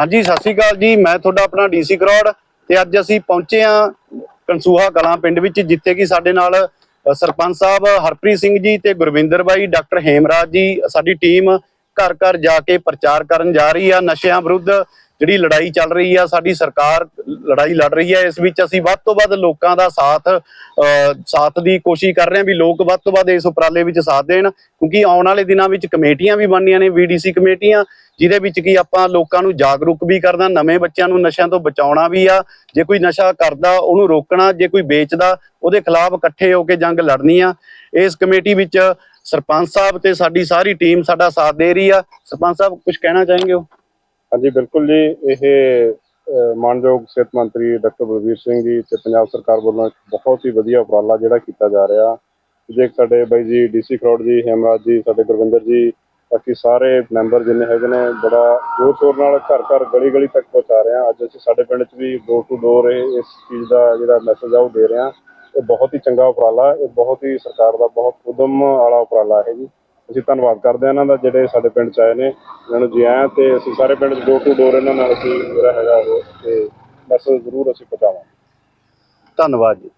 ਹਾਂਜੀ, ਸਤਿ ਸ਼੍ਰੀ ਅਕਾਲ ਜੀ। ਮੈਂ ਤੁਹਾਡਾ ਆਪਣਾ ਡੀਸੀ ਕਰੋੜ ਤੇ ਅੱਜ ਅਸੀਂ ਪਹੁੰਚੇ ਆ ਕਨਸੂਹਾ ਕਲਾਂ ਪਿੰਡ ਵਿੱਚ, ਜਿੱਥੇ ਕਿ ਸਾਡੇ ਨਾਲ ਸਰਪੰਚ ਸਾਹਿਬ ਹਰਪ੍ਰੀਤ ਸਿੰਘ ਜੀ ਤੇ ਗੁਰਵਿੰਦਰ ਬਾਈ, ਡਾਕਟਰ ਹੇਮਰਾਜ ਜੀ, ਸਾਡੀ ਟੀਮ ਘਰ ਘਰ ਜਾ ਕੇ ਪ੍ਰਚਾਰ ਕਰਨ ਜਾ ਰਹੀ ਆ ਨਸ਼ਿਆਂ ਵਿਰੁੱਧ। ਜਿਹੜੀ ਲੜਾਈ ਚੱਲ ਰਹੀ ਆ, ਸਾਡੀ ਸਰਕਾਰ ਲੜਾਈ ਲੜ ਰਹੀ ਹੈ ਇਸ ਵਿੱਚ ਅਸੀਂ ਵੱਧ ਤੋਂ ਵੱਧ ਲੋਕਾਂ ਦਾ ਸਾਥ ਸਾਥ ਦੀ ਕੋਸ਼ਿਸ਼ ਕਰ ਰਹੇ ਹਾਂ ਵੀ ਲੋਕ ਵੱਧ ਤੋਂ ਵੱਧ ਇਸ ਉਪਰਾਲੇ ਵਿੱਚ ਸਾਥ ਦੇਣ, ਕਿਉਂਕਿ ਆਉਣ ਵਾਲੇ ਦਿਨਾਂ ਵਿੱਚ ਕਮੇਟੀਆਂ ਵੀ ਬਣਨੀਆਂ ਨੇ ਵੀਡੀਸੀ ਕਮੇਟੀਆਂ, ਜਿਹਦੇ ਵਿੱਚ ਕੀ ਆਪਾਂ ਲੋਕਾਂ ਨੂੰ ਜਾਗਰੂਕ ਵੀ ਕਰਨਾ, ਨਵੇਂ ਬੱਚਿਆਂ ਨੂੰ ਨਸ਼ਿਆਂ ਤੋਂ ਬਚਾਉਣਾ ਵੀ ਆ, ਜੇ ਕੋਈ ਨਸ਼ਾ ਕਰਦਾ, ਉਹਨੂੰ ਰੋਕਣਾ, ਜੇ ਕੋਈ ਵੇਚਦਾ, ਉਹਦੇ ਖਿਲਾਫ ਇਕੱਠੇ ਹੋ ਕੇ ਜੰਗ ਲੜਨੀ ਆ। ਇਸ ਕਮੇਟੀ ਵਿੱਚ ਸਰਪੰਚ ਸਾਹਿਬ ਤੇ ਸਾਡੀ ਸਾਰੀ ਟੀਮ ਸਾਡਾ ਸਾਥ ਦੇ ਰਹੀ ਆ। ਸਰਪੰਚ ਸਾਹਿਬ ਕੁਝ ਕਹਿਣਾ ਚਾहेंगे ਹੋ ਹਾਂਜੀ, ਬਿਲਕੁਲ ਜੀ। ਇਹ ਮਾਨਯੋਗ ਸਿਹਤ ਮੰਤਰੀ ਡਾਕਟਰ ਬਲਵੀਰ ਸਿੰਘ ਜੀ ਤੇ ਪੰਜਾਬ ਸਰਕਾਰ ਵੱਲੋਂ ਇੱਕ ਬਹੁਤ ਹੀ ਵਧੀਆ ਉਪਰਾਲਾ ਜਿਹੜਾ ਕੀਤਾ ਜਾ ਰਿਹਾ। ਜੇ ਸਾਡੇ ਬਾਈ ਜੀ, ਡੀਸੀ ਕਰੋੜ ਜੀ, ਹੇਮਰਾਜ ਜੀ, ਸਾਡੇ ਗੁਰਵਿੰਦਰ ਜੀ, ਬਾਕੀ ਸਾਰੇ ਮੈਂਬਰ ਜਿੰਨੇ ਹੈਗੇ ਨੇ, ਬੜਾ ਜ਼ੋਰ ਸ਼ੋਰ ਨਾਲ ਘਰ ਘਰ ਗਲੀ ਗਲੀ ਤੱਕ ਪਹੁੰਚਾ ਰਹੇ ਹਾਂ। ਅੱਜ ਅਸੀਂ ਸਾਡੇ ਪਿੰਡ 'ਚ ਵੀ ਡੋਰ ਟੂ ਡੋਰ ਇਸ ਚੀਜ਼ ਦਾ ਜਿਹੜਾ ਮੈਸੇਜ ਆ ਉਹ ਦੇ ਰਹੇ ਹਾਂ। ਇਹ ਬਹੁਤ ਹੀ ਚੰਗਾ ਉਪਰਾਲਾ, ਇਹ ਬਹੁਤ ਹੀ ਸਰਕਾਰ ਦਾ ਬਹੁਤ ਉਦਮ ਵਾਲਾ ਉਪਰਾਲਾ ਹੈ ਜੀ। ਅਸੀਂ ਧੰਨਵਾਦ ਕਰਦੇ ਹਾਂ ਇਹਨਾਂ ਦਾ ਜਿਹੜੇ ਸਾਡੇ ਪਿੰਡ 'ਚ ਆਏ ਨੇ, ਇਹਨਾਂ ਨੂੰ ਜੀ ਆਇਆਂ ਤੇ ਅਸੀਂ ਸਾਰੇ ਪਿੰਡ 'ਚ ਡੋਰ ਟੂ ਡੋਰ ਇਹਨਾਂ ਨਾਲ ਅਸੀਂ ਜਿਹੜਾ ਹੈਗਾ ਉਹ ਤੇ ਮੈਸੇਜ ਜ਼ਰੂਰ ਅਸੀਂ ਪਹੁੰਚਾਵਾਂਗੇ। ਧੰਨਵਾਦ ਜੀ।